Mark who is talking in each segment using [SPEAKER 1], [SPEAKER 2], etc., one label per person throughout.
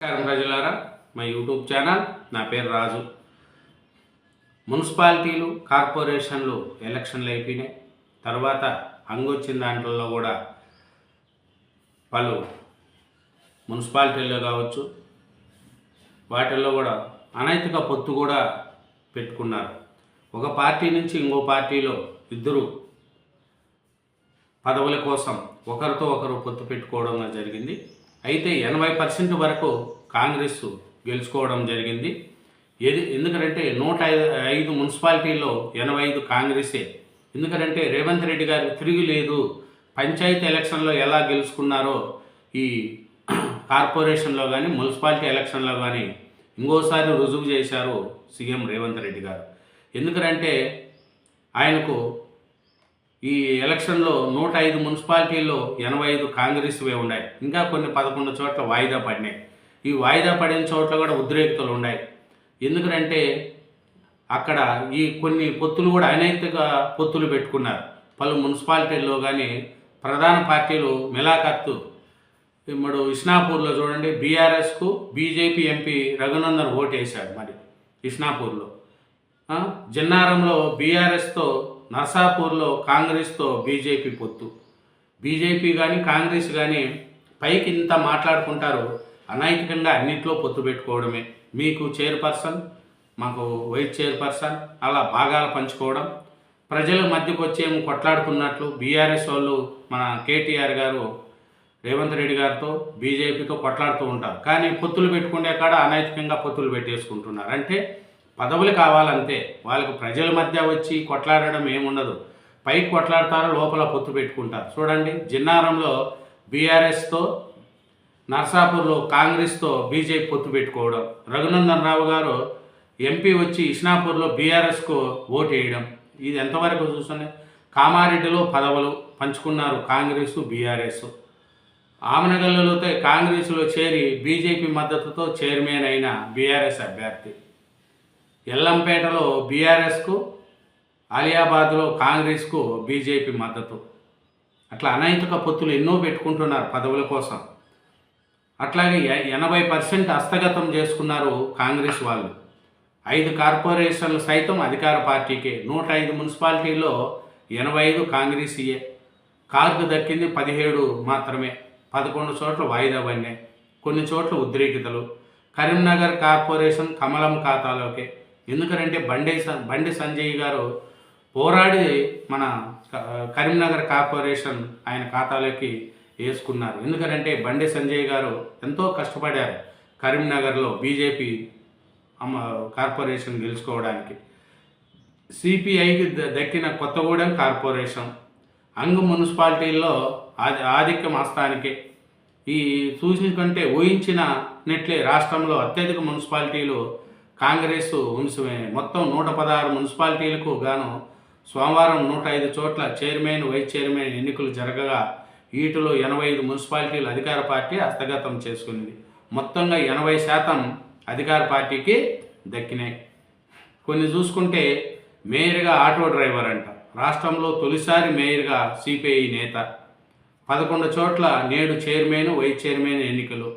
[SPEAKER 1] నమస్కారం ప్రజలారా. మా యూట్యూబ్ ఛానల్ నా పేరు రాజు. మున్సిపాలిటీలు కార్పొరేషన్లు ఎలక్షన్లు అయిపోయినాయి. తర్వాత అంగొచ్చిన దాంట్లో కూడా పలు మున్సిపాలిటీల్లో కావచ్చు వాటిల్లో కూడా అనైతిక పొత్తు కూడా పెట్టుకున్నారు. ఒక పార్టీ నుంచి ఇంకో పార్టీలో ఇద్దరు పదవుల కోసం ఒకరితో ఒకరు పొత్తు పెట్టుకోవడం జరిగింది. అయితే ఎనభై పర్సెంట్ వరకు కాంగ్రెస్ గెలుచుకోవడం జరిగింది. ఏది ఎందుకంటే నూట ఐదు ఐదు మున్సిపాలిటీల్లో ఎనభై ఐదు కాంగ్రెసే. ఎందుకంటే రేవంత్ రెడ్డి గారు తిరిగి లేదు. పంచాయతీ ఎలక్షన్లో ఎలా గెలుచుకున్నారో ఈ కార్పొరేషన్లో కానీ మున్సిపాలిటీ ఎలక్షన్లో కానీ ఇంకోసారి రుజువు చేశారు సీఎం రేవంత్ రెడ్డి గారు. ఎందుకంటే ఆయనకు ఈ ఎలక్షన్లో నూట ఐదు మున్సిపాలిటీల్లో ఎనభై ఐదు కాంగ్రెస్వే ఉన్నాయి ఇంకా కొన్ని పదకొండు చోట్ల వాయిదా పడినాయి. ఈ వాయిదా పడిన చోట్ల కూడా ఉద్రేకతలు ఉన్నాయి ఎందుకంటే అక్కడ ఈ కొన్ని పొత్తులు కూడా అనైతిక పొత్తులు పెట్టుకున్నారు. పలు మున్సిపాలిటీల్లో కానీ ప్రధాన పార్టీలు మిలాఖత్తు ఇప్పుడు ఇస్నాపూర్లో చూడండి బీఆర్ఎస్కు బీజేపీ ఎంపీ రఘునందన్ ఓటేశాడు మరి ఇస్నాపూర్లో. జిన్నారంలో బీఆర్ఎస్తో నర్సాపూర్లో కాంగ్రెస్తో బీజేపీ పొత్తు. బీజేపీ కానీ కాంగ్రెస్ కానీ పైకి ఇంత మాట్లాడుకుంటారు అనైతికంగా అన్నింటిలో పొత్తు పెట్టుకోవడమే. మీకు చైర్పర్సన్ మాకు వైస్ చైర్పర్సన్ అలా భాగాలు పంచుకోవడం ప్రజల మధ్యకు వచ్చేమో కొట్లాడుతున్నట్లు బీఆర్ఎస్ వాళ్ళు మన కేటీఆర్ గారు రేవంత్ రెడ్డి గారితో బీజేపీతో కొట్లాడుతూ ఉంటారు. కానీ పొత్తులు పెట్టుకునే కాడ అనైతికంగా పొత్తులు పెట్టేసుకుంటున్నారు. అంటే పదవులు కావాలంతే వాళ్ళకు ప్రజల మధ్య వచ్చి కొట్లాడడం ఏముండదు. పైకి కొట్లాడతారు లోపల పొత్తు పెట్టుకుంటారు. చూడండి జిన్నారంలో బీఆర్ఎస్తో నర్సాపూర్లో కాంగ్రెస్తో బీజేపీ పొత్తు పెట్టుకోవడం. రఘునందన్ రావు గారు ఎంపీ వచ్చి ఇస్నాపూర్లో బీఆర్ఎస్కు ఓటు వేయడం ఇది ఎంతవరకు చూస్తున్నాయి కామారెడ్డిలో పదవులు పంచుకున్నారు కాంగ్రెస్ బీఆర్ఎస్. ఆమనగల్లులతో కాంగ్రెస్లో చేరి బీజేపీ మద్దతుతో చైర్మన్ అయిన బీఆర్ఎస్ అభ్యర్థి. ఎల్లంపేటలో బీఆర్ఎస్కు ఆలియాబాద్లో కాంగ్రెస్కు బీజేపీ మద్దతు. అట్లా అనైతిక పొత్తులు ఎన్నో పెట్టుకుంటున్నారు పదవుల కోసం. అట్లాగే ఎ- ఎనభై పర్సెంట్ హస్తగతం చేసుకున్నారు కాంగ్రెస్ వాళ్ళు. ఐదు కార్పొరేషన్లు సైతం అధికార పార్టీకే. నూట ఐదు మున్సిపాలిటీల్లో ఎనభై ఐదు కాంగ్రెసీయే కార్కు దక్కింది పదిహేడు మాత్రమే. పదకొండు చోట్ల వాయిదా పడినాయి. కొన్ని చోట్ల ఉద్రేకితలు. కరీంనగర్ కార్పొరేషన్ కమలం ఖాతాలోకే. ఎందుకంటే బండి బండి సంజయ్ గారు పోరాడి మన కరీంనగర్ కార్పొరేషన్ ఆయన ఖాతాలోకి వేసుకున్నారు. ఎందుకంటే బండి సంజయ్ గారు ఎంతో కష్టపడారు కరీంనగర్లో బీజేపీ అమ్మ కార్పొరేషన్ గెలుచుకోవడానికి. సిపిఐకి ద- దక్కిన కొత్తగూడెం కార్పొరేషన్ అంగు మున్సిపాలిటీల్లో ఆది ఆధిక్యం ఆస్థానికే ఈ సూచన కంటే ఊహించిన నెట్లే రాష్ట్రంలో అత్యధిక మున్సిపాలిటీలు కాంగ్రెస్ ఉంచుమే మొత్తం నూట పదహారు మున్సిపాలిటీలకు గాను సోమవారం నూట ఐదు చోట్ల చైర్మన్ వైస్ చైర్మన్ ఎన్నికలు జరగగా వీటిలో ఎనభై ఐదు మున్సిపాలిటీలు అధికార పార్టీ హస్తగతం చేసుకుంది. మొత్తంగా ఎనభై శాతం అధికార పార్టీకి దక్కినాయి. కొన్ని చూసుకుంటే మేయర్గా ఆటో డ్రైవర్ అంట. రాష్ట్రంలో తొలిసారి మేయర్గా సిపిఐ నేత. పదకొండు చోట్ల నేడు చైర్మన్ వైస్ చైర్మన్ ఎన్నికలు.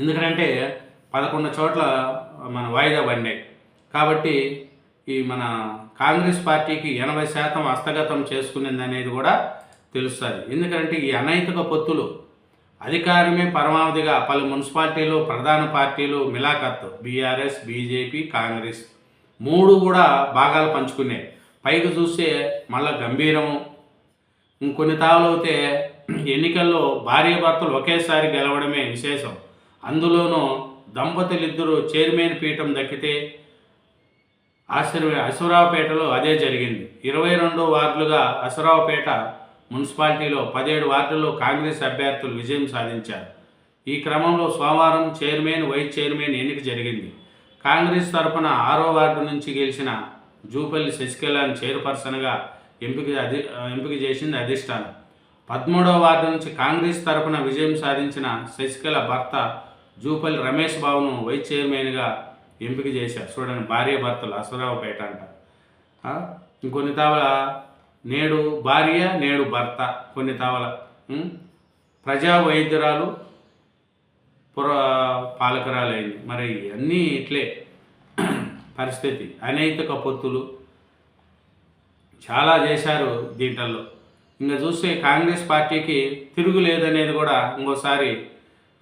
[SPEAKER 1] ఎందుకంటే పదకొండు చోట్ల మన వాయిదా పడినాయి. కాబట్టి ఈ మన కాంగ్రెస్ పార్టీకి ఎనభై శాతం హస్తగతం చేసుకునేది అనేది కూడా తెలుస్తుంది. ఎందుకంటే ఈ అనైతిక పొత్తులు అధికారమే పరమావధిగా పలు మున్సిపాలిటీలు ప్రధాన పార్టీలు మిలాఖత్ బీఆర్ఎస్ బీజేపీ కాంగ్రెస్ మూడు కూడా భాగాలు పంచుకున్నాయి. పైకి చూస్తే మళ్ళా గంభీరం ఇంకొన్ని తావులైతే ఎన్నికల్లో భార్యాభర్తలు ఒకేసారి గెలవడమే విశేషం. అందులోనూ దంపతులిద్దరూ చైర్మన్ పీఠం దక్కితే ఆశ్చర్య అసురావుపేటలో అదే జరిగింది. ఇరవై రెండు వార్డులుగా అసురావుపేట మున్సిపాలిటీలో పదిహేడు వార్డుల్లో కాంగ్రెస్ అభ్యర్థులు విజయం సాధించారు. ఈ క్రమంలో సోమవారం చైర్మన్ వైస్ చైర్మన్ ఎన్నిక జరిగింది. కాంగ్రెస్ తరఫున ఆరో వార్డు నుంచి గెలిచిన జూపల్లి శశికళను చైర్పర్సన్గా ఎంపిక అధి ఎంపిక చేసింది అధిష్టానం. పదమూడవ వార్డు నుంచి కాంగ్రెస్ తరపున విజయం సాధించిన శశికళ భర్త జూపల్లి రమేష్ బాబును వైస్ చైర్మన్గా ఎంపిక చేశారు. చూడండి భార్య భర్తలు అసురావుపేట అంట. ఇంకొన్ని తావల నేడు భార్య నేడు భర్త కొన్ని తావల. ప్రజా వైద్యురాలు పుర పాలకురాలైంది. మరి అన్నీ ఇట్లే పరిస్థితి. అనైతిక పొత్తులు చాలా చేశారు దీంట్లో. ఇంకా చూస్తే కాంగ్రెస్ పార్టీకి తిరుగులేదనేది కూడా ఇంకోసారి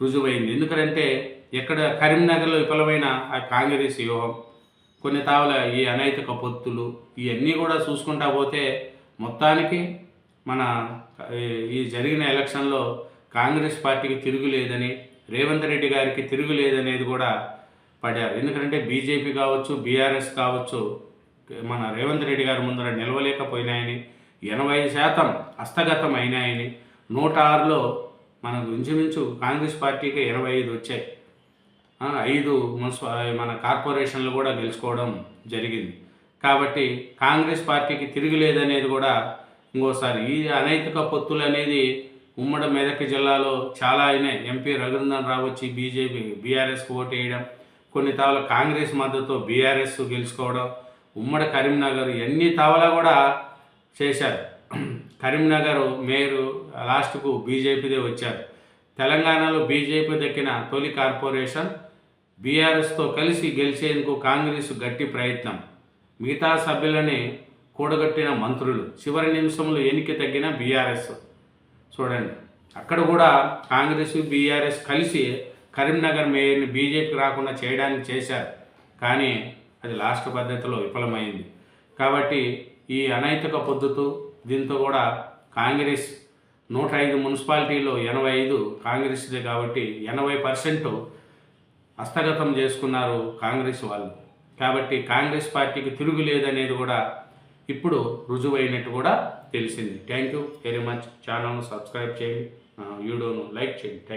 [SPEAKER 1] రుజువైంది. ఎందుకంటే ఎక్కడ కరీంనగర్లో విఫలమైన ఆ కాంగ్రెస్ వ్యూహం కొన్ని తావుల ఈ అనైతిక పొత్తులు ఇవన్నీ కూడా చూసుకుంటా పోతే మొత్తానికి మన ఈ- ఈ జరిగిన ఎలక్షన్లో కాంగ్రెస్ పార్టీకి తిరుగులేదని రేవంత్ రెడ్డి గారికి తిరుగులేదనేది కూడా పడారు. ఎందుకంటే బీజేపీ కావచ్చు బీఆర్ఎస్ కావచ్చు మన రేవంత్ రెడ్డి గారి ముందర నిలవలేకపోయినాయని ఎనభై శాతం హస్తగతం అయినాయని నూట ఆరులో మనకు ఇంచుమించు కాంగ్రెస్ పార్టీకి ఇరవై ఐదు వచ్చాయి. ఐదు మున్సిపా మన కార్పొరేషన్లు కూడా గెలుచుకోవడం జరిగింది. కాబట్టి కాంగ్రెస్ పార్టీకి తిరిగిలేదనేది కూడా ఇంకోసారి. ఈ అనైతిక పొత్తులు అనేది ఉమ్మడి మెదక్ జిల్లాలో చాలా అయినాయి. ఎంపీ రఘునందన్ రావు వచ్చి బీజేపీ బీఆర్ఎస్కి ఓటు వేయడం కొన్ని తావల కాంగ్రెస్ మద్దతు బీఆర్ఎస్ గెలుచుకోవడం ఉమ్మడి కరీంనగర్ ఎన్ని తావలా కూడా చేశారు. కరీంనగర్ మేయరు లాస్ట్కు బీజేపీదే వచ్చారు. తెలంగాణలో బీజేపీ దక్కిన తొలి కార్పొరేషన్ బీఆర్ఎస్తో కలిసి గెలిచేందుకు కాంగ్రెస్ గట్టి ప్రయత్నం. మిగతా సభ్యులని కూడగట్టిన మంత్రులు చివరి నిమిషంలో ఎన్నిక తగ్గిన బీఆర్ఎస్. చూడండి అక్కడ కూడా కాంగ్రెస్ బీఆర్ఎస్ కలిసి కరీంనగర్ మేయర్ని బీజేపీకి రాకుండా చేయడానికి చేశారు. కానీ అది లాస్ట్ పద్ధతిలో విఫలమైంది. కాబట్టి ఈ అనైతిక పొద్దుతూ దీంతో కూడా కాంగ్రెస్ నూట ఐదు మున్సిపాలిటీలో ఎనభై ఐదు కాంగ్రెస్దే కాబట్టి ఎనభై పర్సెంట్ హస్తగతం చేసుకున్నారు కాంగ్రెస్ వాళ్ళు. కాబట్టి కాంగ్రెస్ పార్టీకి తిరుగులేదనేది కూడా ఇప్పుడు రుజువైనట్టు కూడా తెలిసింది. Thank you very much. ఛానల్ను సబ్స్క్రైబ్ చేయండి. వీడియోను లైక్ చేయండి. థ్యాంక్